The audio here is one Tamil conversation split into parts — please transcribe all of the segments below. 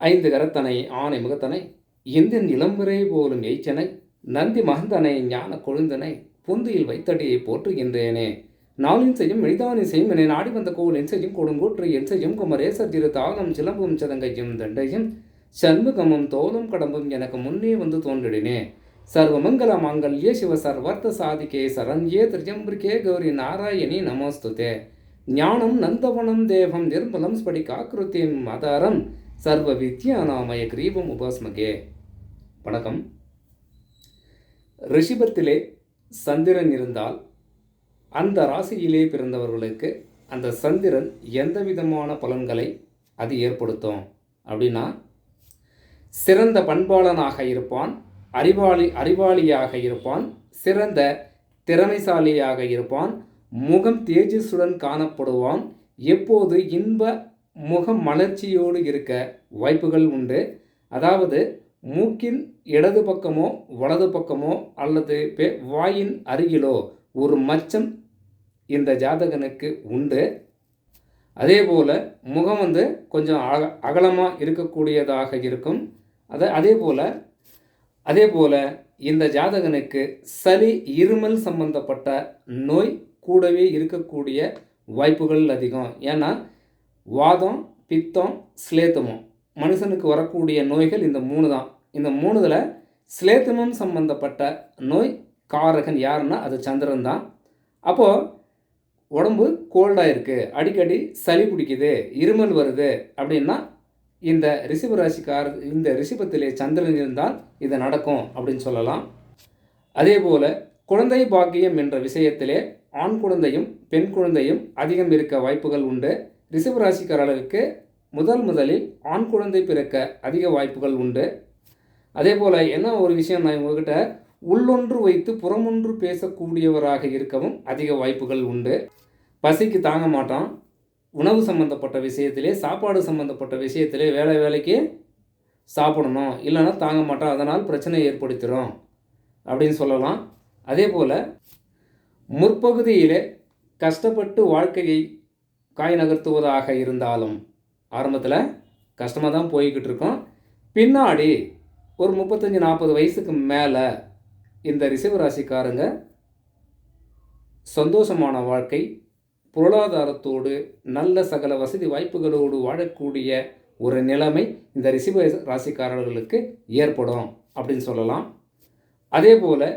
ஐந்து கரத்தனை ஆனை முகத்தனை இந்தின் இளம்பிறை போலும் எய்ச்சனை நந்தி மகந்தனை ஞான கொழுந்தனை புந்தியில் வைத்தடியை போற்றுகின்றேனே. நாளின் செய்யும் எளிதானி செய்யும் என நாடி வந்த கோவில் என் செய்யும் கொடுங்கூற்று என் செய்யும் குமரேசர் திரு தாகம் சிலம்பும் சதங்கையும் தண்டையும் சண்முகமும் தோலும் கடம்பும் எனக்கு முன்னே வந்து தோன்றிடினே. சர்வமங்கல மாங்கல்யே சிவ சர்வர்த்த சாதிகே சரண்யே திரியம்பிரிகே கௌரி நாராயணி நமோஸ்துதே. ஞானம் நந்தவனம் தேவம் நிர்மலம் ஸ்படிகாக்கிருத்திம் மதாரம் சர்வ வித்யானாமய கிரீபம் உபாஸ்மகே வணக்கம். ரிஷிபத்திலே சந்திரன் இருந்தால் அந்த ராசியிலே பிறந்தவர்களுக்கு அந்த சந்திரன் எந்த விதமான பலன்களை அது ஏற்படுத்தும்? அப்படின்னா சிறந்த பண்பாளனாக இருப்பான் அறிவாளி அறிவாளியாக இருப்பான் சிறந்த திறமைசாலியாக இருப்பான் முகம் தேஜஸுடன் காணப்படுவான் எப்போது இன்ப முகம் மலர்ச்சியோடு இருக்க வாய்ப்புகள் உண்டு. அதாவது மூக்கின் இடது பக்கமோ வலது பக்கமோ அல்லது பே வாயின் அருகிலோ ஒரு மச்சம் இந்த ஜாதகனுக்கு உண்டு. அதே போல் முகம் வந்து கொஞ்சம் அக அகலமாக இருக்கக்கூடியதாக இருக்கும். அதை அதே போல் அதே போல் இந்த ஜாதகனுக்கு சளி இருமல் சம்பந்தப்பட்ட நோய் கூடவே இருக்கக்கூடிய வாய்ப்புகள் அதிகம். ஏன்னா வாதம் பித்தம் ஸ்லேத்தமும் மனுஷனுக்கு வரக்கூடிய நோய்கள் இந்த மூணு தான். இந்த மூணுதில் ஸ்லேத்தமம் சம்பந்தப்பட்ட நோய் காரகன் யாருன்னா அது சந்திரன் தான். அப்போது உடம்பு கோல்டாக இருக்குது அடிக்கடி சளி பிடிக்குது இருமல் வருது அப்படின்னா இந்த ரிஷப ராசிக்கார இந்த ரிஷபத்திலே சந்திரன் இருந்தால் இது நடக்கும் அப்படின்னு சொல்லலாம். அதே போல் குழந்தை பாக்கியம் என்ற விஷயத்திலே ஆண் குழந்தையும் பெண் குழந்தையும் அதிகம் இருக்க வாய்ப்புகள் உண்டு. ரிஷபராசிக்காரர்களுக்கு முதல் முதலில் ஆண் குழந்தை பிறக்க அதிக வாய்ப்புகள் உண்டு. அதே போல் என்ன ஒரு விஷயம் நான் உங்ககிட்ட உள்ளொன்று வைத்து புறமொன்று பேசக்கூடியவராக இருக்கவும் அதிக வாய்ப்புகள் உண்டு. பசிக்கு தாங்க மாட்டான். உணவு சம்மந்தப்பட்ட விஷயத்திலே சாப்பாடு சம்மந்தப்பட்ட விஷயத்திலே வேலை வேலைக்கு சாப்பிடணும். இல்லைன்னா தாங்க மாட்டோம் அதனால் பிரச்சனை ஏற்படுத்திடும் அப்படின்னு சொல்லலாம். அதே போல் முற்பகுதியிலே கஷ்டப்பட்டு வாழ்க்கையை காய் நகர்த்துவதாக இருந்தாலும் ஆரம்பத்தில் கஷ்டமாக தான் போய்கிட்டு இருக்கோம். பின்னாடி ஒரு முப்பத்தஞ்சு நாற்பது வயசுக்கு மேலே இந்த ரிஷபராசிக்காரங்க சந்தோஷமான வாழ்க்கை பொருளாதாரத்தோடு நல்ல சகல வசதி வாய்ப்புகளோடு வாழக்கூடிய ஒரு நிலைமை இந்த ரிசிவ ராசிக்காரர்களுக்கு ஏற்படும் அப்படின்னு சொல்லலாம். அதே போல்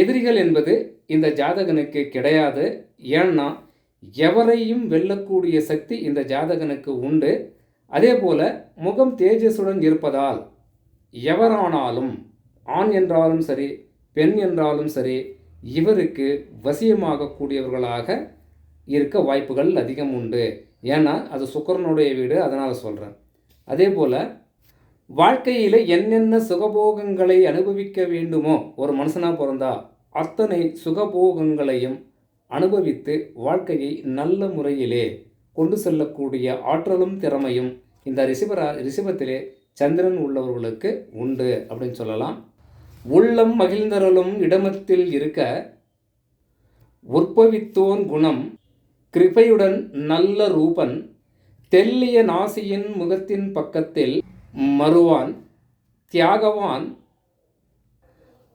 எதிரிகள் என்பது இந்த ஜாதகனுக்கு கிடையாது. ஏன்னா எவரையும் வெல்லக்கூடிய சக்தி இந்த ஜாதகனுக்கு உண்டு. அதே போல் முகம் தேஜஸுடன் இருப்பதால் எவரானாலும் ஆண் என்றாலும் சரி பெண் என்றாலும் சரி இவருக்கு வசியமாகக்கூடியவர்களாக இருக்க வாய்ப்புகள் அதிகம் உண்டு. ஏன்னா அது சுக்கரனுடைய வீடு அதனால் சொல்கிறேன் அதே போல் வாழ்க்கையில் என்னென்ன சுகபோகங்களை அனுபவிக்க வேண்டுமோ ஒரு மனுஷனாக பிறந்தா அத்தனை சுகபோகங்களையும் அனுபவித்து வாழ்க்கையை நல்ல முறையிலே கொண்டு செல்லக்கூடிய ஆற்றலும் திறமையும் இந்த ரிஷபரா ரிஷபத்திலே சந்திரன் உள்ளவர்களுக்கு உண்டு அப்படின்னு சொல்லலாம். உள்ளம் மகிழ்ந்தரலும் இடமத்தில் இருக்க உற்பவித்தோன் குணம் கிருபையுடன் நல்ல ரூபன் தெல்லிய நாசியின் முகத்தின் பக்கத்தில் மறுவான் தியாகவான்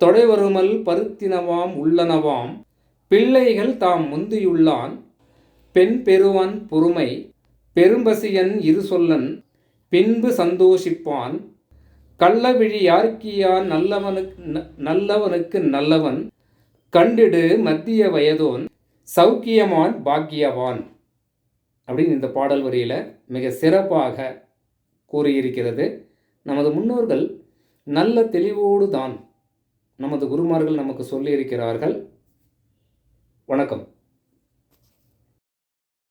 தொடைவருமல் பருத்தினவாம் உள்ளனவாம் பிள்ளைகள் தாம் முந்தியுள்ளான் பெண் பெறுவான் பொறுமை பெரும்பசியன் இரு சொல்லன் பின்பு சந்தோஷிப்பான். கள்ளவிழி யார்க்கியான் நல்லவனுக்கு நல்லவனுக்கு நல்லவன் கண்டிடு மத்திய வயதோன் சௌக்கியமான் பாக்கியவான். அப்படின்னு இந்த பாடல் வரியில் மிக சிறப்பாக கூறியிருக்கிறது. நமது முன்னோர்கள் நல்ல தெளிவோடு தான் நமது குருமார்கள் நமக்கு சொல்லியிருக்கிறார்கள். வணக்கம்.